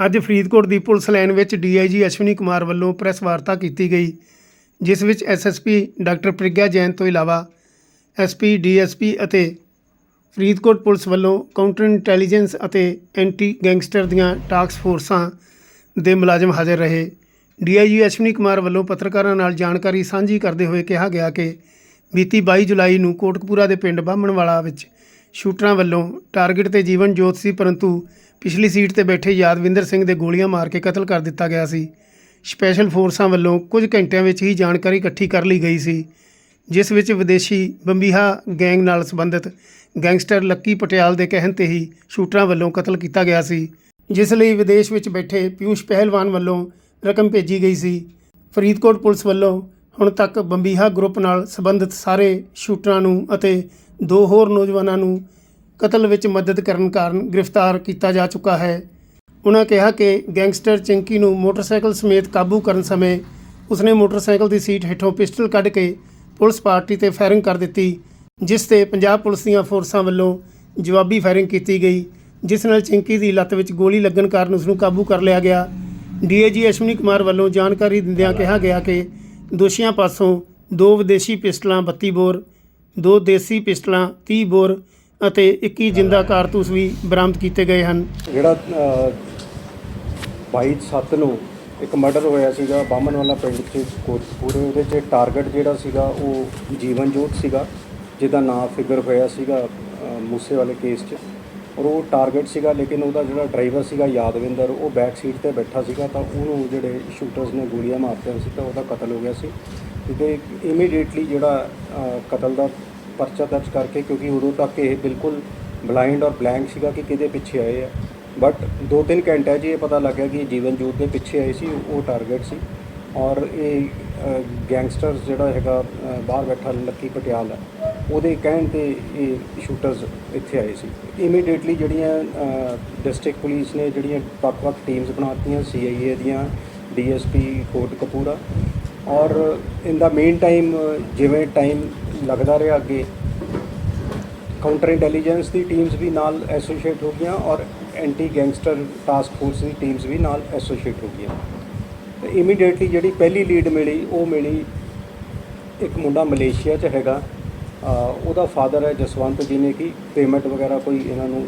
ਅੱਜ ਫਰੀਦਕੋਟ ਦੀ police line ਵਿੱਚ ਡੀਆਈਜੀ ਅਸ਼ਵਨੀ ਕੁਮਾਰ ਵੱਲੋਂ ਪ੍ਰੈਸ ਵਾਰਤਾ ਕੀਤੀ ਗਈ, ਜਿਸ ਵਿੱਚ ਐਸਐਸਪੀ ਡਾਕਟਰ ਪ੍ਰਗਿਆ ਜੈਨ ਤੋਂ ਇਲਾਵਾ ਐਸਪੀ ਡੀਐਸਪੀ ਅਤੇ ਫਰੀਦਕੋਟ ਪੁਲਿਸ ਵੱਲੋਂ ਕਾਊਂਟਰ ਇੰਟੈਲੀਜੈਂਸ ਅਤੇ ਐਂਟੀ ਗੈਂਗਸਟਰ ਦੀਆਂ ਟਾਸਕ ਫੋਰਸਾਂ ਦੇ ਮੁਲਾਜ਼ਮ ਹਾਜ਼ਰ ਰਹੇ। ਡੀਆਈਜੀ ਅਸ਼ਵਨੀ ਕੁਮਾਰ ਵੱਲੋਂ ਪੱਤਰਕਾਰਾਂ ਨਾਲ ਜਾਣਕਾਰੀ ਸਾਂਝੀ ਕਰਦੇ ਹੋਏ ਕਿਹਾ ਗਿਆ ਕਿ ਬੀਤੀ 22 ਜੁਲਾਈ ਨੂੰ ਕੋਟਕਪੂਰਾ ਦੇ ਪਿੰਡ ਬਾਹਮਣਵਾਲਾ ਵਿੱਚ ਸ਼ੂਟਰਾਂ ਵੱਲੋਂ ਟਾਰਗੇਟ ਤੇ ਜੀਵਨ ਜੋਤ ਸੀ, ਪਰੰਤੂ ਪਿਛਲੀ ਸੀਟ ਤੇ ਬੈਠੇ ਯਾਦਵਿੰਦਰ ਸਿੰਘ ਦੇ ਗੋਲੀਆਂ ਮਾਰ ਕੇ ਕਤਲ ਕਰ ਦਿੱਤਾ ਗਿਆ ਸੀ। ਸਪੈਸ਼ਲ ਫੋਰਸਾਂ ਵੱਲੋਂ ਕੁਝ ਘੰਟਿਆਂ ਵਿੱਚ ਹੀ ਜਾਣਕਾਰੀ ਇਕੱਠੀ ਕਰ ਲਈ ਗਈ ਸੀ, ਜਿਸ ਵਿੱਚ ਵਿਦੇਸ਼ੀ ਬੰਬੀਹਾ ਗੈਂਗ ਨਾਲ ਸੰਬੰਧਿਤ ਗੈਂਗਸਟਰ ਲੱਕੀ ਪਟਿਆਲ ਦੇ ਕਹਿਣ ਤੇ ਹੀ ਸ਼ੂਟਰਾਂ ਵੱਲੋਂ ਕਤਲ ਕੀਤਾ ਗਿਆ ਸੀ, ਜਿਸ ਲਈ ਵਿਦੇਸ਼ ਵਿੱਚ ਬੈਠੇ ਪਿਊਸ਼ ਪਹਿਲਵਾਨ ਵੱਲੋਂ ਰਕਮ ਭੇਜੀ ਗਈ ਸੀ। ਫਰੀਦਕੋਟ ਪੁਲਿਸ ਵੱਲੋਂ ਹੁਣ ਤੱਕ ਬੰਬੀਹਾ ਗਰੁੱਪ ਨਾਲ ਸੰਬੰਧਿਤ ਸਾਰੇ ਸ਼ੂਟਰਾਂ ਨੂੰ ਅਤੇ ਦੋ ਹੋਰ ਨੌਜਵਾਨਾਂ ਨੂੰ ਕਤਲ ਵਿੱਚ ਮਦਦ ਕਰਨ ਕਾਰਨ ਗ੍ਰਿਫਤਾਰ ਕੀਤਾ ਜਾ ਚੁੱਕਾ ਹੈ। ਉਹਨਾਂ ਕਿਹਾ ਕਿ ਗੈਂਗਸਟਰ ਚਿੰਕੀ ਨੂੰ ਮੋਟਰਸਾਈਕਲ ਸਮੇਤ ਕਾਬੂ ਕਰਨ ਸਮੇਂ ਉਸਨੇ ਮੋਟਰਸਾਈਕਲ ਦੀ ਸੀਟ ਹੇਠੋਂ ਪਿਸਟਲ ਕੱਢ ਕੇ ਪੁਲਿਸ ਪਾਰਟੀ ਤੇ ਫਾਇਰਿੰਗ ਕਰ ਦਿੱਤੀ, ਜਿਸ ਤੇ ਪੰਜਾਬ ਪੁਲਿਸ ਦੀਆਂ ਫੋਰਸਾਂ ਵੱਲੋਂ ਜਵਾਬੀ ਫਾਇਰਿੰਗ ਕੀਤੀ ਗਈ, ਜਿਸ ਨਾਲ ਚਿੰਕੀ ਦੀ ਲੱਤ ਵਿੱਚ ਗੋਲੀ ਲੱਗਣ ਕਾਰਨ ਉਸ ਨੂੰ ਕਾਬੂ ਕਰ ਲਿਆ ਗਿਆ। ਡੀਏਜੀ ਅਸ਼ਵਨੀ ਕੁਮਾਰ ਵੱਲੋਂ ਜਾਣਕਾਰੀ ਦਿੰਦਿਆਂ ਕਿਹਾ ਗਿਆ ਕਿ ਦੋਸ਼ੀਆਂ ਪਾਸੋਂ ਦੋ ਵਿਦੇਸ਼ੀ ਪਿਸਟਲਾਂ 32 ਬੋਰ, ਦੋ ਦੇਸੀ ਪਿਸਟਲਾਂ 30 ਬੋਰ ਅਤੇ 21 ਜਿੰਦਾ ਕਾਰਤੂਸ ਵੀ ਬਰਾਮਦ ਕੀਤੇ ਗਏ ਹਨ। ਜਿਹੜਾ ਅ, 22 ਸੱਤ ਨੂੰ ਇੱਕ ਮਰਡਰ ਹੋਇਆ ਸੀਗਾ ਬਾਮਨ ਵਾਲਾ ਪਿੰਡ 'ਚ ਕੋਟਪੂਰੇ ਉਹਦੇ 'ਚ ਟਾਰਗੇਟ ਜਿਹੜਾ ਸੀਗਾ ਉਹ ਜੀਵਨ ਜੋਤ ਸੀਗਾ ਜਿਹਦਾ ਨਾਮ ਫਿਗਰ ਹੋਇਆ ਸੀਗਾ ਮੂਸੇ ਵਾਲੇ ਕੇਸ 'ਚ। ਔਰ ਉਹ ਟਾਰਗੇਟ ਸੀਗਾ ਲੇਕਿਨ ਉਹਦਾ ਜਿਹੜਾ ਡਰਾਈਵਰ ਸੀਗਾ ਯਾਦਵਿੰਦਰ ਉਹ ਬੈਕ ਸੀਟ ਤੇ ਬੈਠਾ ਸੀਗਾ ਤਾਂ ਉਹਨੂੰ ਜਿਹੜੇ ਸ਼ੂਟਰਸ ਨੇ ਗੋਲੀਆਂ ਮਾਰਤੀਆਂ ਸੀ ਤਾਂ ਉਹਦਾ ਕਤਲ ਹੋ ਗਿਆ ਸੀ। ਤੇ ਇਮੀਡੀਏਟਲੀ ਜਿਹੜਾ ਕਤਲ ਦਾ ਪਰਚਾ ਦਰਜ ਕਰਕੇ ਕਿਉਂਕਿ ਉਦੋਂ ਤੱਕ ਇਹ ਬਿਲਕੁਲ ਬਲਾਈਂਡ ਔਰ ਬਲੈਂਕ ਸੀਗਾ ਕਿ ਕਿਹਦੇ ਪਿੱਛੇ ਆਏ ਆ। ਬਟ ਦੋ ਤਿੰਨ ਘੰਟੇ 'ਚ ਇਹ ਪਤਾ ਲੱਗਿਆ ਕਿ ਜੀਵਨ ਜੋਤ ਦੇ ਪਿੱਛੇ ਆਏ ਸੀ, ਉਹ ਟਾਰਗੇਟ ਸੀ। ਔਰ ਇਹ ਗੈਂਗਸਟਰ ਜਿਹੜਾ ਹੈਗਾ ਬਾਹਰ ਬੈਠਾ ਲੱਕੀ ਪਟਿਆਲ ਹੈ ਉਹਦੇ ਕਹਿਣ ਤੇ ਇਹ ਸ਼ੂਟਰਸ ਇੱਥੇ ਆਏ ਸੀ। ਇਮੀਡੀਏਟਲੀ ਜਿਹੜੀਆਂ ਡਿਸਟ੍ਰਿਕਟ ਪੁਲਿਸ ਨੇ ਜਿਹੜੀਆਂ ਵੱਖ-ਵੱਖ ਟੀਮਸ ਬਣਾਤੀਆਂ ਸੀਆਈਏ ਦੀਆਂ ਡੀਐਸਪੀ ਕੋਟ ਕਪੂਰਾ ਔਰ ਇਨ ਦਾ ਮੇਨ ਟਾਈਮ ਜਿਵੇਂ ਟਾਈਮ ਲੱਗਦਾ ਰਿਹਾ ਅੱਗੇ। ਕਾਊਂਟਰ ਇੰਟੈਲੀਜੈਂਸ ਦੀ ਟੀਮਸ ਵੀ ਨਾਲ ਐਸੋਸੀਏਟ ਹੋ ਗਈਆਂ ਔਰ ਐਂਟੀ ਗੈਂਗਸਟਰ ਟਾਸਕ ਫੋਰਸ ਦੀ ਟੀਮਸ ਵੀ ਨਾਲ ਐਸੋਸੀਏਟ ਹੋ ਗਈਆਂ। ਤੇ ਇਮੀਡੀਏਟਲੀ ਜਿਹੜੀ ਪਹਿਲੀ ਲੀਡ ਮਿਲੀ, ਉਹ ਮਿਲੀ ਇੱਕ ਮੁੰਡਾ ਮਲੇਸ਼ੀਆ 'ਚ ਹੈਗਾ। ਉਹਦਾ ਫਾਦਰ ਹੈ ਜਸਵੰਤ ਜੀ ਨੇ ਕੀ ਪੇਮੈਂਟ ਵਗੈਰਾ ਕੋਈ ਇਹਨਾਂ ਨੂੰ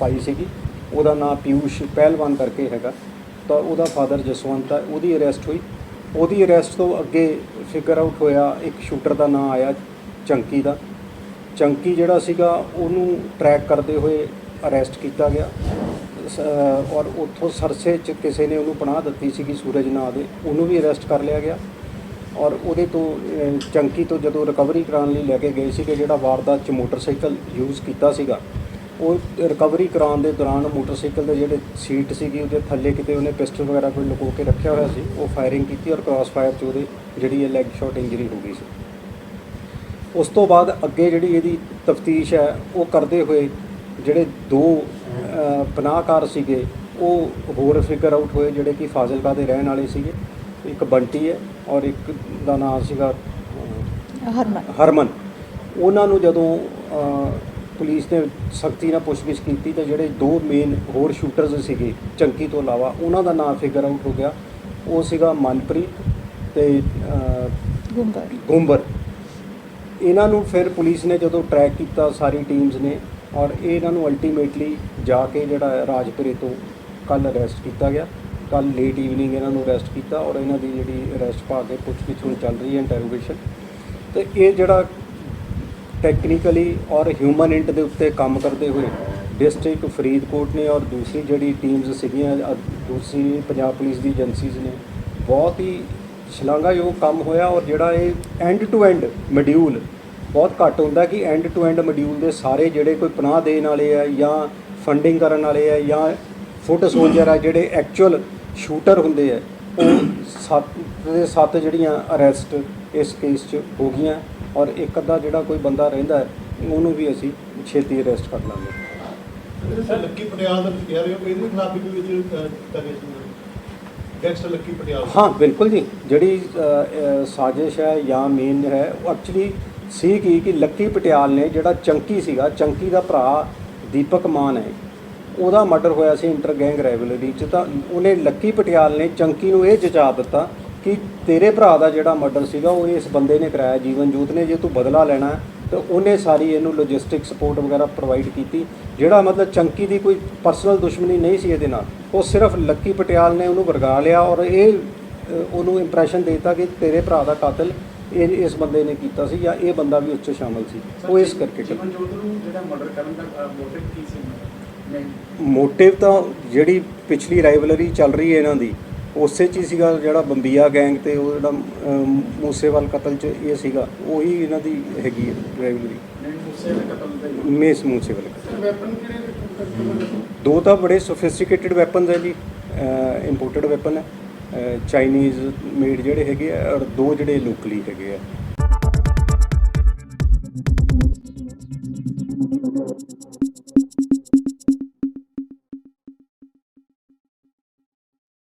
ਪਾਈ ਸੀਗੀ। ਉਹਦਾ ਨਾਮ ਪਿਊਸ਼ ਪਹਿਲਵਾਨ ਕਰਕੇ ਹੈਗਾ। ਤਾਂ ਉਹਦਾ ਫਾਦਰ ਜਸਵੰਤ ਹੈ, ਉਹਦੀ ਅਰੈਸਟ ਹੋਈ। ਉਹਦੀ ਅਰੈਸਟ ਤੋਂ ਅੱਗੇ ਫਿਗਰ ਆਊਟ ਹੋਇਆ ਇੱਕ ਸ਼ੂਟਰ ਦਾ ਨਾਮ ਆਇਆ ਚੰਕੀ ਦਾ। ਚੰਕੀ ਜਿਹੜਾ ਸੀਗਾ, ਉਹਨੂੰ ਟਰੈਕ ਕਰਦੇ ਹੋਏ ਅਰੈਸਟ ਕੀਤਾ ਗਿਆ। ਸ- ਔਰ ਉੱਥੋਂ ਸਰਸੇ ਚ ਕਿਸੇ ਨੇ ਉਹਨੂੰ ਪਨਾਹ ਦਿੱਤੀ ਸੀਗੀ ਸੂਰਜ ਨਾਂ ਦੇ, ਉਹਨੂੰ ਵੀ ਅਰੈਸਟ ਕਰ ਲਿਆ ਗਿਆ। ਔਰ ਉਹਦੇ ਤੋਂ ਚੰਕੀ ਤੋਂ ਜਦੋਂ ਰਿਕਵਰੀ ਕਰਾਉਣ ਲਈ ਲੈ ਕੇ ਗਏ ਸੀਗੇ, ਜਿਹੜਾ ਵਾਰਦਾਤ ਚ ਮੋਟਰਸਾਈਕਲ ਯੂਜ਼ ਕੀਤਾ ਸੀਗਾ, ਉਹ ਰਿਕਵਰੀ ਕਰਾਉਣ ਦੇ ਦੌਰਾਨ ਮੋਟਰਸਾਈਕਲ ਦੇ ਜਿਹੜੇ ਸੀਟ ਸੀਗੀ, ਉਹਦੇ ਥੱਲੇ ਕਿਤੇ ਉਹਨੇ ਪਿਸਟਲ ਵਗੈਰਾ ਕੋਈ ਲੁਕੋ ਕੇ ਰੱਖਿਆ ਹੋਇਆ ਸੀ, ਉਹ ਫਾਇਰਿੰਗ ਕੀਤੀ ਔਰ ਕ੍ਰਾਸ ਫਾਇਰ ਚ ਉਹਦੇ ਜਿਹੜੀ ਇਹ ਲੈਗ ਸ਼ਾਟ ਇੰਜਰੀ ਹੋ ਗਈ ਸੀ। ਉਸ ਤੋਂ ਬਾਅਦ ਅੱਗੇ ਜਿਹੜੀ ਇਹਦੀ ਤਫਤੀਸ਼ ਹੈ ਉਹ ਕਰਦੇ ਹੋਏ ਜਿਹੜੇ ਦੋ ਪਨਾਹਕਾਰ ਸੀਗੇ ਉਹ ਹੋਰ ਫਿਗਰ ਆਊਟ ਹੋਏ ਜਿਹੜੇ ਕਿ ਫਾਜ਼ਿਲਕਾ ਦੇ ਰਹਿਣ ਵਾਲੇ ਸੀਗੇ। ਇੱਕ ਬੰਟੀ ਹੈ ਔਰ ਇੱਕ ਦਾ ਨਾਮ ਸੀਗਾ ਹਰਮਨ। ਹਰਮਨ। ਉਹਨਾਂ ਨੂੰ ਜਦੋਂ ਪੁਲਿਸ ਨੇ ਸਖਤੀ ਨਾਲ ਪੁੱਛਗਿੱਛ ਕੀਤੀ ਤਾਂ ਜਿਹੜੇ ਦੋ ਮੇਨ ਹੋਰ ਸ਼ੂਟਰਸ ਸੀਗੇ ਚੰਕੀ ਤੋਂ ਇਲਾਵਾ ਉਹਨਾਂ ਦਾ ਨਾਮ ਫਿਗਰ ਆਊਟ ਹੋ ਗਿਆ। ਉਹ ਸੀਗਾ ਮਨਪ੍ਰੀਤ ਤੇ ਗੁੰਬਰ ਗੁੰਬਰ ਇਹਨਾਂ ਨੂੰ ਫਿਰ ਪੁਲਿਸ ਨੇ ਜਦੋਂ ਟਰੈਕ ਕੀਤਾ, ਸਾਰੀ ਟੀਮਸ ਨੇ ਔਰ ਇਹ ਇਹਨਾਂ ਨੂੰ ਅਲਟੀਮੇਟਲੀ ਜਾ ਕੇ ਜਿਹੜਾ ਰਾਜਪੁਰੇ ਤੋਂ ਕੱਲ ਅਰੈਸਟ ਕੀਤਾ ਗਿਆ। ਕੱਲ ਲੇਟ ਈਵਨਿੰਗ ਇਹਨਾਂ ਨੂੰ ਅਰੈਸਟ ਕੀਤਾ ਔਰ ਇਹਨਾਂ ਦੀ ਜਿਹੜੀ ਅਰੈਸਟ ਪਾ ਕੇ ਪੁੱਛਗਿੱਛ ਹੁਣ ਚੱਲ ਰਹੀ ਹੈ ਇੰਟਰੋਗੇਸ਼ਨ ਤੇ ਇਹ ਜਿਹੜਾ ਟੈਕਨੀਕਲੀ ਔਰ ਹਿਊਮਨ ਇੰਟ ਦੇ ਉੱਤੇ ਕੰਮ ਕਰਦੇ ਹੋਏ ਡਿਸਟ੍ਰਿਕਟ ਫਰੀਦਕੋਟ ਨੇ ਔਰ ਦੂਸਰੀ ਜਿਹੜੀ ਟੀਮਸ ਸੀਗੀਆਂ ਦੂਸਰੀ ਪੰਜਾਬ ਪੁਲਿਸ ਦੀ ਏਜੰਸੀਜ਼ ਨੇ, ਬਹੁਤ ਹੀ ਸ਼ਲਾਘਾਯੋਗ ਕੰਮ ਹੋਇਆ ਔਰ ਜਿਹੜਾ ਇਹ ਐਂਡ ਟੂ ਐਂਡ ਮੋਡਿਊਲ ਬਹੁਤ ਘੱਟ ਹੁੰਦਾ ਕਿ ਐਂਡ ਟੂ ਐਂਡ ਮੋਡਿਊਲ ਦੇ ਸਾਰੇ ਜਿਹੜੇ ਕੋਈ ਪਨਾਹ ਦੇਣ ਵਾਲੇ ਆ ਜਾਂ ਫੰਡਿੰਗ ਕਰਨ ਵਾਲੇ ਆ ਜਾਂ ਫੁੱਟ ਸੋਲਜਰ ਆ ਜਿਹੜੇ ਐਕਚੁਅਲ ਸ਼ੂਟਰ ਹੁੰਦੇ ਆ ਉਹ ਸੱਤ ਦੇ ਸੱਤ ਜਿਹੜੀਆਂ ਅਰੈਸਟ ਇਸ ਕੇਸ 'ਚ ਹੋ ਗਈਆਂ ਔਰ ਇੱਕ ਅੱਧਾ ਜਿਹੜਾ ਕੋਈ ਬੰਦਾ ਰਹਿੰਦਾ ਹੈ ਉਹਨੂੰ ਵੀ ਅਸੀਂ ਛੇਤੀ ਅਰੈਸਟ ਕਰ ਲਾਂਗੇ। ਸਰ ਲੱਕੀ ਪਟਿਆਲ ਦਾ ਕਹਿ ਰਹੇ ਹੋ ਕਿ ਇਹਦੇ ਖਿਲਾਫ ਵੀ ਜਿਹੜੀ ਕਰੇ ਗੈਂਗਸਟਰ ਲੱਕੀ ਪਟਿਆਲ। ਹਾਂ ਬਿਲਕੁਲ ਜੀ। ਜਿਹੜੀ ਸਾਜ਼ਿਸ਼ ਹੈ ਜਾਂ ਮੇਨ ਹੈ ਉਹ ਐਕਚੁਅਲੀ ਸੀ ਕੀ ਕਿ ਲੱਕੀ ਪਟਿਆਲ ਨੇ ਜਿਹੜਾ ਚੰਕੀ ਸੀਗਾ ਚੰਕੀ ਦਾ ਭਰਾ ਦੀਪਕ ਮਾਨ ਹੈ ਉਹਦਾ ਮਰਡਰ ਹੋਇਆ ਸੀ ਇੰਟਰ ਗੈਂਗ ਰਾਈਵਲਰੀ 'ਚ ਤਾਂ ਉਹਨੇ ਲੱਕੀ ਪਟਿਆਲ ਨੇ ਚੰਕੀ ਨੂੰ ਇਹ ਜਚਾ ਦਿੱਤਾ ਕਿ ਤੇਰੇ ਭਰਾ ਦਾ ਜਿਹੜਾ ਮਰਡਰ ਸੀਗਾ ਉਹ ਇਸ ਬੰਦੇ ਨੇ ਕਰਾਇਆ ਜੀਵਨ ਜੂਤ ਨੇ ਜੇ ਤੂੰ ਬਦਲਾ ਲੈਣਾ ਤਾਂ ਉਹਨੇ ਸਾਰੀ ਇਹਨੂੰ ਲੌਜਿਸਟਿਕ ਸਪੋਰਟ ਵਗੈਰਾ ਪ੍ਰੋਵਾਈਡ ਕੀਤੀ ਜਿਹੜਾ ਮਤਲਬ ਚੰਕੀ ਦੀ ਕੋਈ ਪਰਸਨਲ ਦੁਸ਼ਮਣੀ ਨਹੀਂ ਸੀ ਇਹਦੇ ਨਾਲ ਉਹ ਸਿਰਫ ਲੱਕੀ ਪਟਿਆਲ ਨੇ ਉਹਨੂੰ ਵਰਗਾ ਲਿਆ ਔਰ ਇਹ ਅ, ਉਹਨੂੰ ਇੰਪ੍ਰੈਸ਼ਨ ਦਿੱਤਾ ਕਿ ਤੇਰੇ ਭਰਾ ਦਾ ਕਾਤਲ ਇਹ ਇਸ ਬੰਦੇ ਨੇ ਕੀਤਾ ਸੀ ਜਾਂ ਇਹ ਬੰਦਾ ਵੀ ਉੱਚ ਸ਼ਾਮਲ ਸੀ? ਉਹ ਇਸ ਕਰਕੇ ਜੀਵਨ ਜੋਤ ਨੂੰ ਜਿਹੜਾ ਮਰਡਰ ਕਰਨ ਦਾ ਮੋਟਿਵ ਕੀ ਸੀ ਮੋਟਿਵ ਤਾਂ ਜਿਹੜੀ ਪਿਛਲੀ ਰਾਈਵਲਰੀ ਚੱਲ ਰਹੀ ਹੈ ਇਹਨਾਂ ਦੀ ਉਸੇ 'ਚ ਹੀ ਸੀਗਾ ਜਿਹੜਾ ਬੰਬੀਆ ਗੈਂਗ ਤੇ ਉਹ ਜਿਹੜਾ ਮੂਸੇਵਾਲ ਕਤਲ 'ਚ ਇਹ ਸੀਗਾ ਉਹੀ ਇਹਨਾਂ ਦੀ ਹੈਗੀ ਹੈ ਰਾਈਵਲਰੀ ਮੇਸ ਮੂਸੇਵਾਲ ਦੋ ਤਾਂ ਬੜੇ ਸੋਫਿਸਟੀਕੇਟਿਡ ਵੈਪਨਸ ਹੈ ਜੀ ਇੰਪੋਰਟਡ ਵੈਪਨ ਹੈ। ਚਾਈਨੀਜ਼ ਮੇਡ ਜਿਹੜੇ ਹੈਗੇ ਆ ਔਰ ਦੋ ਜਿਹੜੇ ਲੋਕਲੀ ਹੈਗੇ ਆ।